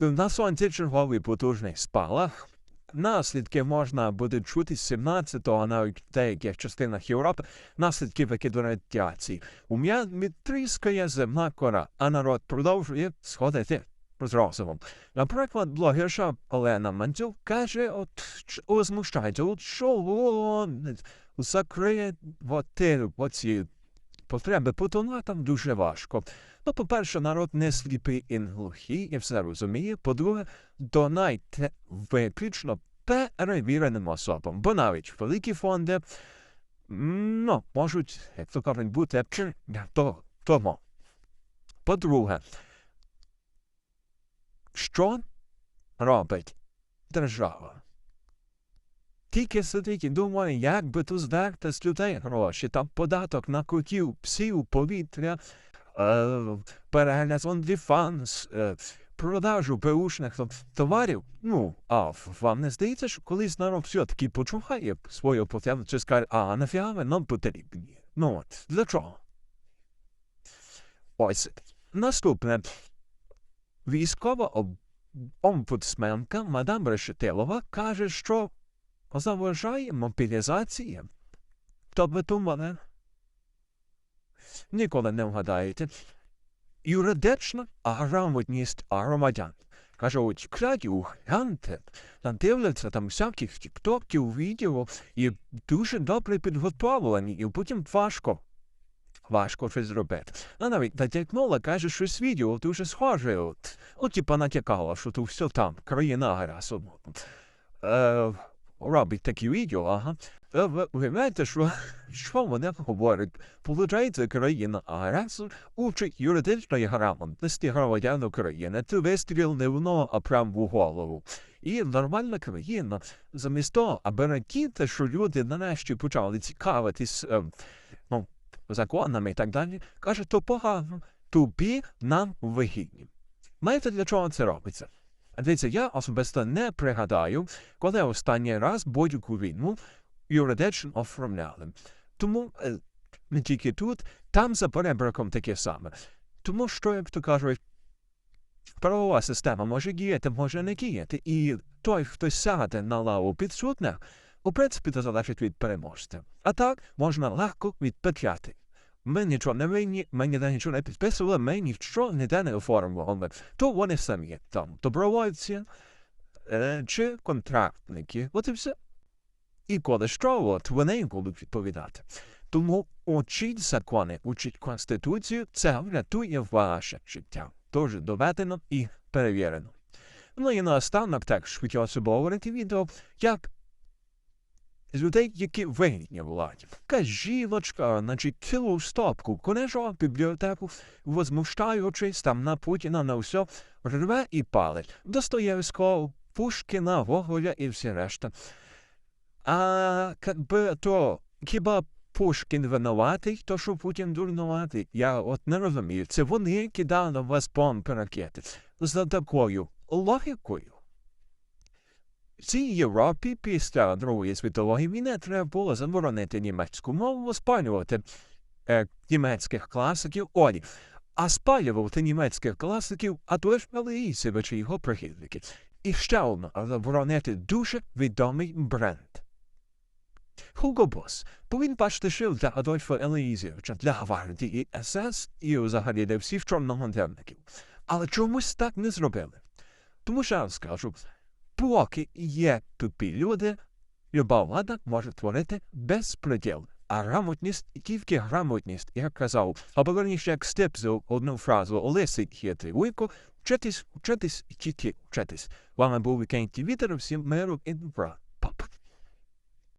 На сонці черговий потужний спалах. Наслідки можна буде чути з 17-го, а навіть в деяких частинах Європи, наслідки викиду радіації. У М'янмі тріскає земна кора, а народ продовжує сходити з розумом. Наприклад, блогерша Олена Мандзюк каже, от возмущається, от що воно закриє оці потреби потона там дуже важко. Ну, по-перше, народ не сліпий і глухий, і все розуміє. По-друге, донайте виключно перевіреним особам, бо навіть великі фонди ну, можуть, як то кажуть, бути то, тому. По-друге, що робить держава? Тільки сидить і думає, як би тут здерти з людей гроші, там податок на котів, псів, повітря, перегляд OnlyFans, е, продажу беушних товарів. Ну, а вам не здається, що колись народ все-таки почуває свою потребу, чи скаже, а нафіга ви нам потрібні? Ну от, для чого? Ось, наступне. Військова омбудсменка мадам Решетилова каже, що заважає мобілізації. То ви думали? Ніколи не вгадаєте. Юридична грамотність громадян. Кажуть, краю, гляньте, там дивляться там всяких тіктоків, відео, і дуже добре підготовлені, і потім важко. Важко щось зробити. А навіть натякнула, каже, що з відео дуже схоже. От, от типа натякала, що то все там, країна гаразд. Е, робить такі відео, ага. Ви уявляєте, що, що вони говорять? Получається, країна агресор учить юридичної грамотності громадян України. Ти вистріл не в ногу, а прямо в голову. І нормальна країна, замість того, аби радіти, що люди нарешті почали цікавитись е, ну, законами і так далі, каже, то погано, тобі нам вигідні. Знаєте, для чого це робиться? Дивіться, я особисто не пригадаю, коли останній раз будь-яку війну юридично оформляли. Тому е, не тільки тут, там за перебраком таке саме. Тому що, як то кажуть, правова система може діяти, може не діяти. І той, хто сяде на лаву підсудних, у принципі, це залежить від переможця. А так можна легко відпечати. Ми нічого не винні, ми ніде нічого не підписували, ми нічого ніде не оформлювали. То вони самі там добровольці е, чи контрактники. От і все. І коли що, от вони будуть відповідати. Тому учіть закони, учіть Конституцію, це врятує ваше життя. Тож доведено і перевірено. Ну і наостанок також хотілося б говорити відео, як з людей, які вигідні владі. Кажілочка, значить, цілу стопку книжок, бібліотеку, возмущаючись там на Путіна, на все, рве і палить. Достоєвського, Пушкіна, Гоголя і всі решта. А как би то хіба Пушкін винуватий, то що Путін дурнуватий? Я от не розумію. Це вони кидали на вас бомби ракети. За такою логікою. В цій Європі після Другої світової війни треба було заборонити німецьку мову, спалювати е, німецьких класиків Олі. А спалювати німецьких класиків, а то ж Мелеїсович чи його прихильники. І ще одне, заборонити дуже відомий бренд. Hugo Boss повинен бачити шил для Адольфа Елеїзівича, для гвардії СС і взагалі для всіх чорногонтерників. Але чомусь так не зробили. Тому що я скажу, поки є тупі люди, люба влада може творити безпреділ. А грамотність, тільки грамотність, як казав, або верніше, як степзив одну фразу Олеси Вуйко, вчитись, вчитись тільки вчитись. Вами був Вікентій Вітер, всім миру і добра.